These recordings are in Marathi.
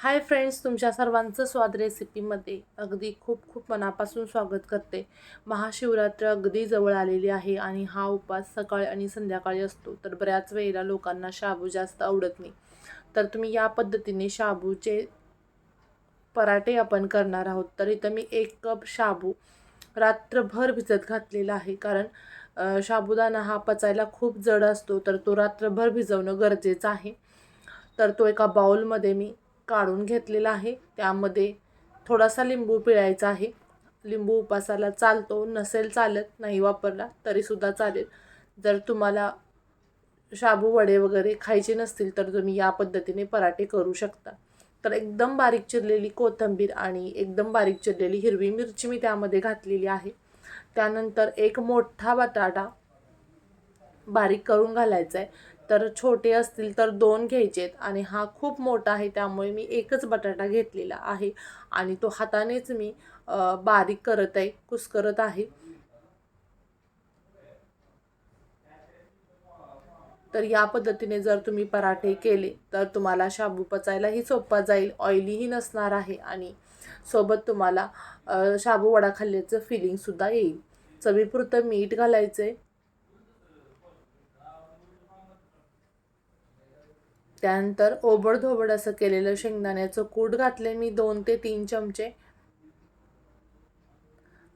हाय फ्रेंड्स तुमच्या सर्वांचं स्वाद रेसिपीमध्ये अगदी खूप खूप मनापासून स्वागत करते. महाशिवरात्र अगदी जवळ आलेली आहे आणि हा उपवास सकाळी आणि संध्याकाळी असतो तर बऱ्याच वेळेला लोकांना शाबू जास्त आवडत नाही. तर तुम्ही या पद्धतीने शाबूचे पराठे आपण करणार आहोत तर इथं मी एक कप शाबू रात्रभर भिजत घातलेला आहे कारण शाबुदाना हा पचायला खूप जड असतो तर तो रात्रभर भिजवणं गरजेचं आहे. तर तो एका बाउलमध्ये मी काढून घेतलेला आहे. त्यामध्ये थोडासा लिंबू पिळायचा आहे. लिंबू उपासाला चालतो नसेल चालत नाही वापरला तरीसुद्धा चालेल. जर तुम्हाला शाबू वडे वगैरे खायचे नसतील तर तुम्ही या पद्धतीने पराठे करू शकता. तर एकदम बारीक चिरलेली कोथिंबीर आणि एकदम बारीक चिरलेली हिरवी मिरची मी त्यामध्ये घातलेली आहे. त्यानंतर एक मोठा बटाटा बारीक करून घालायचा आहे. तर छोटे असतील तर दोन घ्यायचेत आणि हा खूप मोठा आहे त्यामुळे मी एकच बटाटा घेतलेला आहे आणि तो हातानेच मी बारीक करत आहे कुस्करत आहे. तर या पद्धतीने जर तुम्ही पराठे केले तर तुम्हाला शाबू पचायलाही सोपा जाईल ऑइलीही नसणार आहे आणि सोबत तुम्हाला शाबू वडा खाल्ल्याचं फिलिंगसुद्धा येईल. चवीपुरतं मीठ घालायचं त्यानंतर ओबडधोबड असं केलेलं शेंगदाण्याचं कूट घातले मी दोन ते तीन चमचे.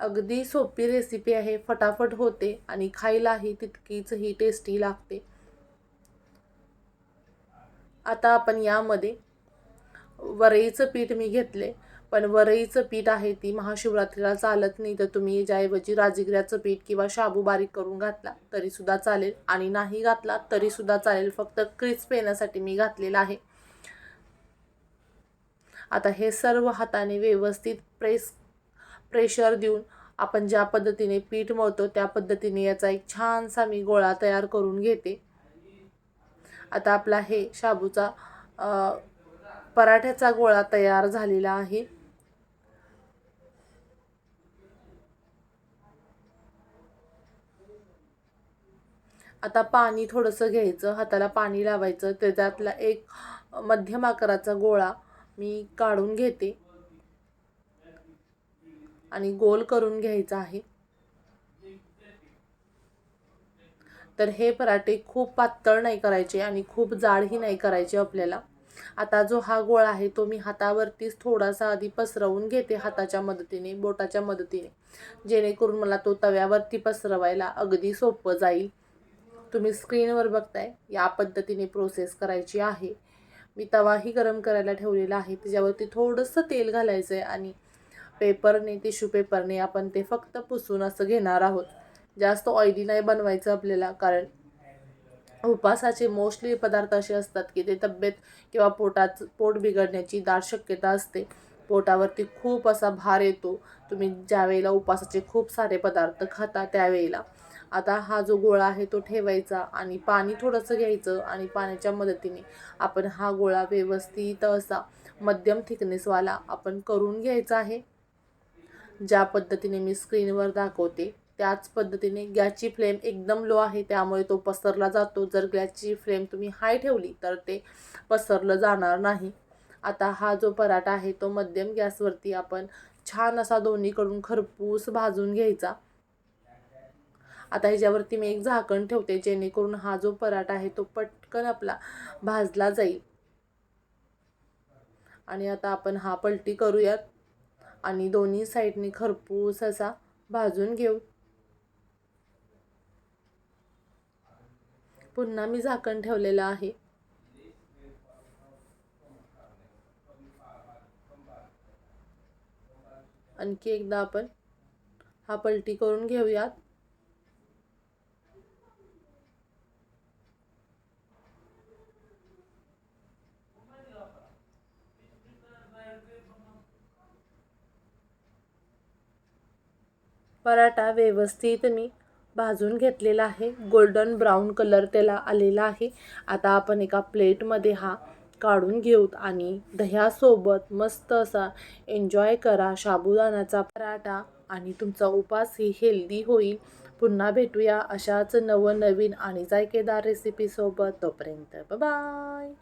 अगदी सोपी रेसिपी आहे फटाफट होते आणि खायलाही तितकीच ही टेस्टी लागते. आता आपण यामध्ये वरईचं पीठ मी घेतले. पण वरईचं पीठ आहे ती महाशिवरात्रीला चालत नाही तर तुम्ही ज्याऐवजी राजगिऱ्याचं पीठ किंवा शाबू बारीक करून घातला तरीसुद्धा चालेल. आणि नाही घातला तरीसुद्धा चालेल. फक्त क्रिस्प येण्यासाठी मी घातलेला आहे. आता हे सर्व हाताने व्यवस्थित प्रेस प्रेशर देऊन आपण ज्या पद्धतीने पीठ मळतो त्या पद्धतीने याचा एक छानसा मी गोळा तयार करून घेते. आता आपला हे शाबूचा पराठ्याचा गोळा तयार झालेला आहे. आता पाणी थोडंसं घ्यायचं हाताला पाणी लावायचं त्याच्यातला एक मध्यम आकाराचा गोळा मी काढून घेते. आणि गोल करून घ्यायचा आहे. तर हे पराठे खूप पातळ नाही करायचे आणि खूप जाडही नाही करायचे आपल्याला. आता जो हा गोळा आहे तो मी हातावरतीच थोडासा आधी पसरवून घेते हाताच्या मदतीने बोटाच्या मदतीने. जेणेकरून मला तो तव्यावरती पसरवायला अगदी सोपं जाईल. तुम्ही स्क्रीनवर बघताय या पद्धतीने प्रोसेस करायची आहे. मी तवाही गरम करायला ठेवलेला आहे. त्याच्यावरती थोडंसं तेल घालायचं आहे आणि पेपरने टिश्यू पेपरने आपण ते फक्त पुसून असं घेणार आहोत. जास्त ऑइली नाही बनवायचं आपल्याला कारण उपासाचे मोस्टली पदार्थ असे असतात की ते तब्येत किंवा पोटात पोट बिघडण्याची दाट शक्यता असते. पोटावरती खूप असा भार येतो. तुम्ही ज्यावेळेला उपासाचे खूप सारे पदार्थ खाता त्यावेळेला. आता हा जो गोळा आहे तो ठेवायचा आणि पाणी थोडंसं घ्यायचं आणि पाण्याच्या मदतीने आपण हा गोळा व्यवस्थित असा मध्यम थिकनेसवाला आपण करून घ्यायचा आहे. ज्या पद्धतीने मी स्क्रीनवर दाखवते त्याच पद्धतीने गॅसची फ्लेम एकदम लो आहे त्यामुळे तो पसरला जातो. जर गॅसची फ्लेम तुम्ही हाय ठेवली तर ते पसरलं जाणार नाही. आता हा जो पराठा आहे तो मध्यम गॅसवरती आपण छान असा दोन्हीकडून खरपूस भाजून घ्यायचा. आता ह्याच्यावरती मी एक झाकण ठेवते जेणेकरून हा जो पराठा आहे तो पटकन आपला भाजला जाईल. आणि आता आपण हा पलटी करूयात आणि दोन्ही साईडने खरपूस असा भाजून घेऊ. पुन्हा मी झाकण ठेवलेलं आहे. आणखी एकदा आपण हा पलटी करून घेऊयात. पराठा व्यवस्थित मी भाजून घेतलेला आहे. गोल्डन ब्राऊन कलर त्याला आलेला आहे. आता आपण एका प्लेटमध्ये हा काढून घेऊत आणि दह्यासोबत मस्त असा एन्जॉय करा. साबुदाण्याचा पराठा आणि तुमचा उपासही हेल्दी होईल. पुन्हा भेटूया अशाच नवनवीन आणि जायकेदार रेसिपीसोबत तोपर्यंत बाय